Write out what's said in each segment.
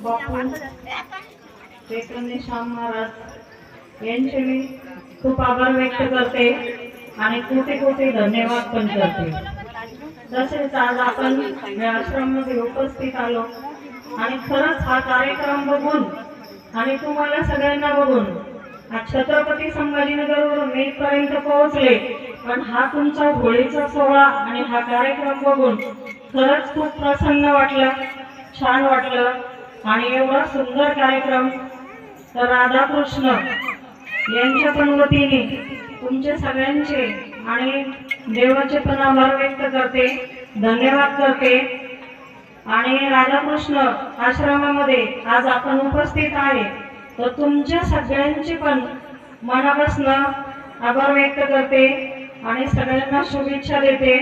बापू श्याम महाराज यांचे मी खूप आभार व्यक्त करते आणि कोटी कोटी धन्यवाद पण करते. तसेच आज आपण या आश्रममध्ये उपस्थित आलो आणि खरंच हा कार्यक्रम बघून आणि तुम्हाला सगळ्यांना बघून आज छत्रपती संभाजीनगरवरून मी पोहोचले पण हा तुमचा होळीचा सोहळा आणि हा कार्यक्रम बघून खरंच खूप प्रसन्न वाटलं छान वाटलं. आणि एवढा सुंदर कार्यक्रम. तर राधाकृष्ण यांच्या पण वतीने तुमच्या सगळ्यांचे आणि देवाचे पण आभार व्यक्त करते. धन्यवाद करते. आणि राधाकृष्ण आश्रमामध्ये आज आपण उपस्थित आहे. तर तुमच्या सगळ्यांचे पण मनापासून आभार व्यक्त करते आणि सगळ्यांना शुभेच्छा देते.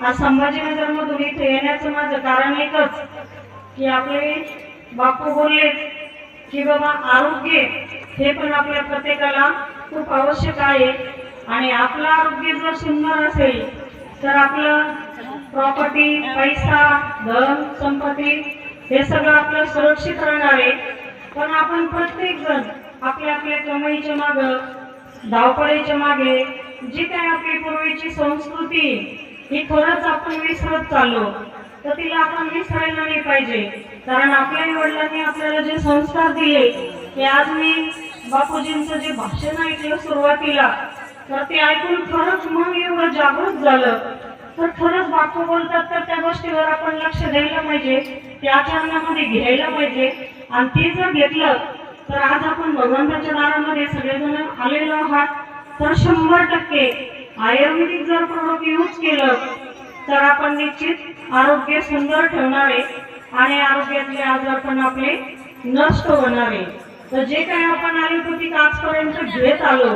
आज संभाजीनगरमधून इथे येण्याचं माझं कारण एकच की आपले बापू बोलले की बाबा आरोग्य हे पण आपल्या प्रत्येकाला खूप आवश्यक आहे. आणि आपलं आरोग्य जर सुंदर असेल तर आपलं प्रॉपर्टी पैसा धन संपत्ती हे सगळं आपलं सुरक्षित राहणार आहे. पण आपण प्रत्येक जण आपल्या आपल्या कमाईच्या माग धावपळीच्या मागे जी काय आपली पूर्वीची संस्कृती ही खरंच आपण विसरत चाललो. तर तिला आपण विसरायला नाही पाहिजे. कारण आपल्या वडिलांनी आपल्याला जे संस्कार दिले ते आज मी बापूजींचं जे भाषण ऐकलं सुरुवातीला तर ते ऐकून खरंच मन एवढं जागृत झालं. तर खरंच बापू बोलतात तर त्या गोष्टीवर आपण लक्ष द्यायला पाहिजे ते आचरणामध्ये घ्यायला पाहिजे. आणि ते जर घेतलं तर आज आपण भगवंताच्या दारामध्ये सगळेजण आलेलो आहात. तर शंभर टक्के आयुर्वेदिक जर प्रोडक्ट यूज केलं तर आपण निश्चित आरोग्य सुंदर ठेवणारे आणि आरोग्यातले आजार पण आपले नष्ट होणारे. तर जे काही आपण आयुर्वेदिक आजपर्यंत घेत आलो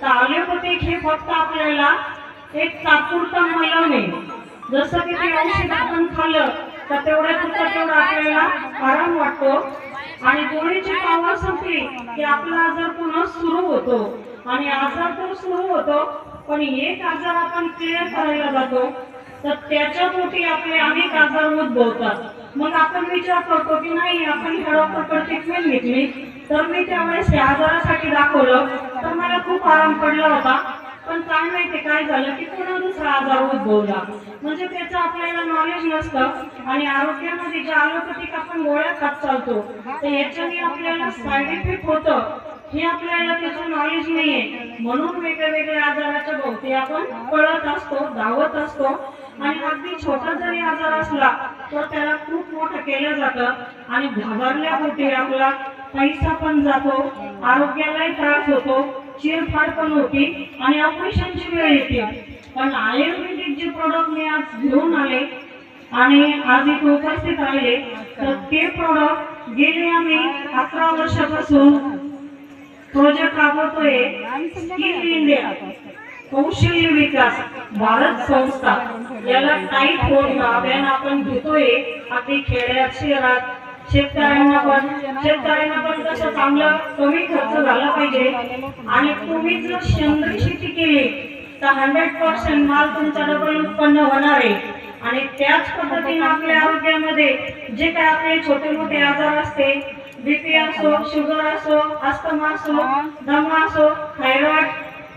तर आयुर्वेदिक हे फक्त आपल्याला एक तात्पुरता मलवणे जसं की ते औषध आपण खाल्लं तर तेवढ्या पुरता तेवढा आपल्याला आराम वाटतो. आणि गोळीची पावर संपली की आपला आजार पुन्हा सुरू होतो. आणि आजार तर सुरू होतो पण एक आजार आपण क्लिअर करायला जातो तर त्याच्या पोटी आपले अनेक आजार उद्भवतात. मग आपण विचार करतो की नाही आपण ह्या डॉक्टरकडे ट्रीटमेंट घेतली तर मी त्यावेळेस या आजारासाठी दाखवलं तर मला खूप आराम पडला होता. पण काय माहिती काय झालं की पुन्हा दुसरा आजार उद्भवला. म्हणजे त्याचं आपल्याला नॉलेज नसतं आणि आरोग्यामध्ये जे आलोपॅथिक आपण गोळ्या खात चालतो तर याच्याने आपल्याला साईड इफेक्ट होतं. हे आपल्याला त्याचं नॉलेज नाहीये. म्हणून वेगळ्या वेगळ्या आजाराच्या भोवती आपण पळत असतो धावत असतो. आणि अगदी छोटा जरी आजार असला तर त्याला खूप मोठं केलं जातं. आणि घाबरल्या पोटी आपला पैसा पण जातो आरोग्यालाही त्रास होतो चिरफाड पण होती आणि ऑपरेशनची वेळ येते. पण आयुर्वेदिक जे प्रोडक्ट मी आज घेऊन आले आणि आज इथे उपस्थित राहिले तर ते प्रोडक्ट गेले आम्ही अकरा वर्षापासून प्रोजेक्ट राबवतोय स्किल इंडिया कौशल्य विकास भारत संस्था याला टाईट होऊन अभियान आपण घेतोय. अगदी खेड्यात शहरात शेतकऱ्यांना पण. शेतकऱ्यांना पण कसं चांगलं कमी खर्च झाला पाहिजे. आणि तुम्ही जर सेंद्रिय शेती केली तर हंड्रेड पर्सेंट माल तुमचा डबल उत्पन्न होणार आहे. आणि त्याच पद्धतीने आपल्या आरोग्यामध्ये जे काय आपले छोटे मोठे आजार असते बीपी असो शुगर असो अस्थमा असो दमा असो थायरॉइड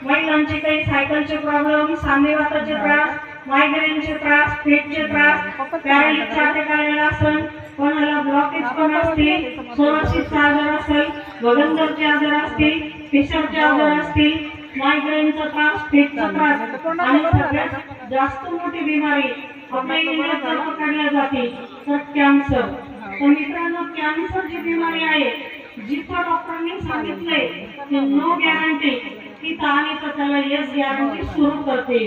महिलांचे काही सायकलचे प्रॉब्लेम सांधेवाताचे त्रास मायग्रेनचे त्रास पेटचे त्रास पॅरालिसचा अटॅक आलेला असेल कोणाला ब्लॉकेज पण असतील सोरासिसचा आजार असेल गगनदरचे आजार असतील पेशरचे आजार असतील मायग्रेनचा त्रास पेटचा त्रास आणि सगळ्यात जास्त मोठी बिमारी आपल्या इंडियात पकडल्या जाते तर कॅन्सर तर मित्रांनो कॅन्सर जी बिमारी आहे. जिथं डॉक्टरांनी सांगितलंय की नो गॅरंटी की आणि तर त्याला येस गॅरंटी सुरू करते.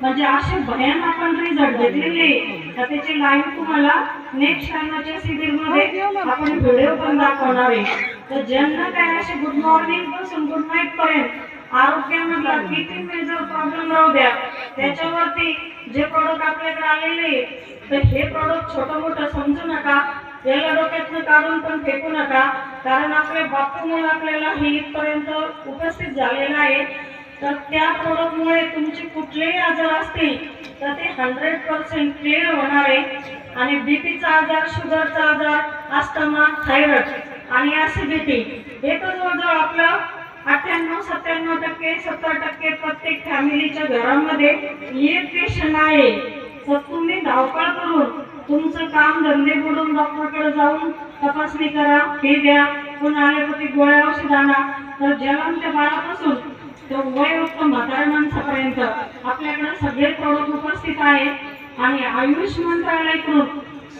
म्हणजे असे भयान आपण रिझल्ट घेतलेले तर त्याची लाईव्ह तुम्हाला नेक्स्ट टाइमच्या शिबिरमध्ये आपण व्हिडिओ पण दाखवणार आहे. तर ज्यांना काय असे गुड मॉर्निंगपासून गुड नाईट पर्यंत आरोग्यामधला किती मेजर प्रॉब्लेम राहू द्या. त्याच्यावरती जे प्रोडक्ट आपल्याकडे आलेले तर हे प्रोडक्ट छोटं मोठं समजू नका. याला डोक्यातनं काढून पण फेकू नका कारण आपले बापूमुळे आपल्याला हे इथपर्यंत उपस्थित झालेलं आहे तर त्या प्रोडक्टमुळे तुमचे कुठलेही आजार असतील तर ते हंड्रेड पर्सेंट क्लिअर होणार आहे. आणि बीपीचा आजार शुगरचा आजार अस्थमा थायरॉइड आणि ॲसिडिटी हे तर जवळजवळ आपलं अठ्ठ्याण्णव सत्त्याण्णव टक्के सत्तर टक्के प्रत्येक फॅमिलीच्या घरामध्ये एक पेशंट आहे. तर तुम्ही धावपळ करून तुमचं काम धंदे बुडून डॉक्टरकडे जाऊन तपासणी करा हे द्या. कोण ॲलोपॅथिक गोळ्या औषध आणा. तर जन्मच्या बाळापासून तर वयोयुक्त म्हातारा माणसापर्यंत आपल्याकडे सगळे प्रोडक्ट उपस्थित आहेत. आणि आयुष मंत्रालयाकडून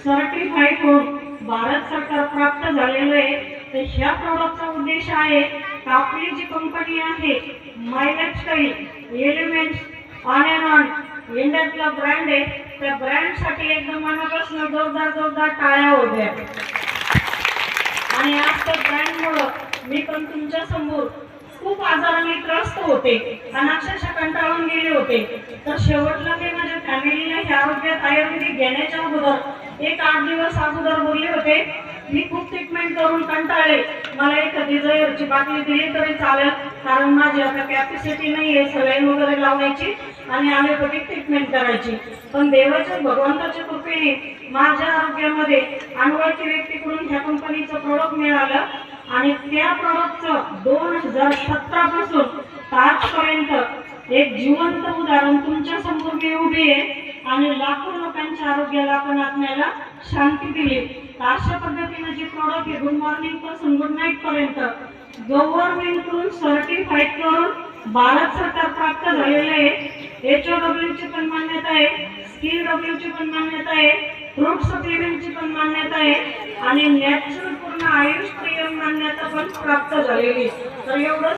सर्टिफाईड करून भारत सरकार प्राप्त झालेलं आहे. तर ह्या प्रोडक्टचा उद्देश आहे आपली जी कंपनी आहे माय काही एलिमेंट्स ऑन अँड ऑन इंडियातला ब्रँड आहे. त्या ब्रँडसाठी एकदम मनापासून जोरदार जोरदार टाळ्या होत्या आणि आज त्या ब्रँडमुळं मी पण तुमच्यासमोर खूप आजाराने त्रस्त होते आणि अक्षरशः कंटाळून गेले होते. तर शेवटला मी माझ्या फॅमिलीला हे आरोग्यात आयुर्वेदिक घेण्याच्या अगोदर एक आठ दिवस अगोदर बोलले होते मी खूप ट्रीटमेंट करून कंटाळले. मला एक डिझायरची बाटली दिली तरी चालेल कारण माझी आता कॅपॅसिटी नाही आहे सलाईन वगैरे लावण्याची आणि ॲलोपॅथिक ट्रीटमेंट करायची. पण देवाच्या भगवंताच्या कृपेने माझ्या आरोग्यामध्ये अनवळखी व्यक्तीकडून ह्या कंपनीचं प्रोडक्ट मिळालं आणि त्या प्रोडक्टचं दोन हजार सतरापासून आजपर्यंत एक जिवंत उदाहरण तुमच्यासमोर मी उभी आहे आणि लाखो लोकांच्या आरोग्याला आपण आत्म्याला शांती दिली. अशा पद्धतीने जे प्रोडक्ट आहे गुड मॉर्निंगपासून गुड नाईट पर्यंत गव्हर्नमेंटकडून सर्टिफाईड करून भारत सरकार प्राप्त झालेलं आहे एच ओ ची पण मान्यता आहे स्किल डब्ल्यूची पण मान्यता आहे फ्रूट सप्लिमेंटची पण मान्यता आहे आणि नॅचरल पूर्ण आयुष प्रियम मान्यता पण प्राप्त झालेली आहे. तर एवढं